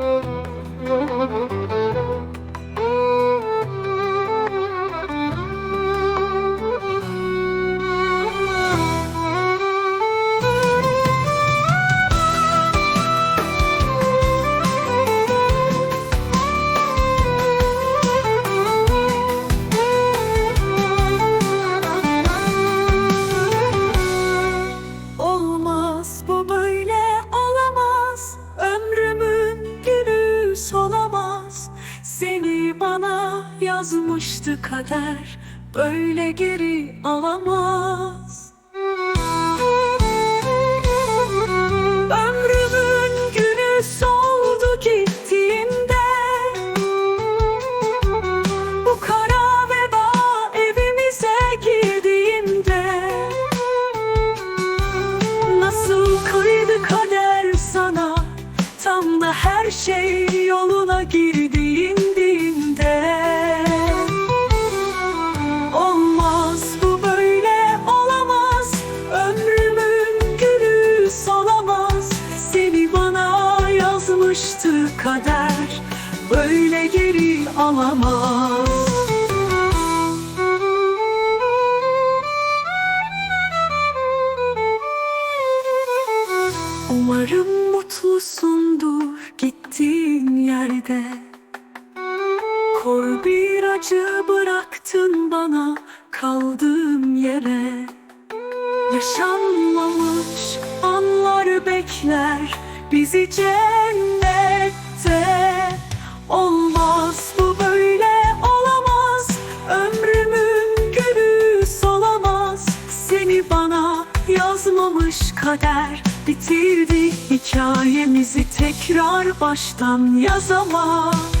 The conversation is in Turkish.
Müzik yazmıştı kader Böyle geri alamaz. Ömrümün günü soldu gittiğimde Bu kara veba evimize girdiğimde Nasıl kıydı kader sana? Tam da her şey yoluna girdiğinde yazmıştı kader Böyle geri alamaz. Umarım mutlusundur gittiğin yerde. Kor bir acı bıraktın bana kaldığım yere. Yaşanmamış anlar bekler bizi cennette kader Bitirdi hikayemizi tekrar baştan yazamaz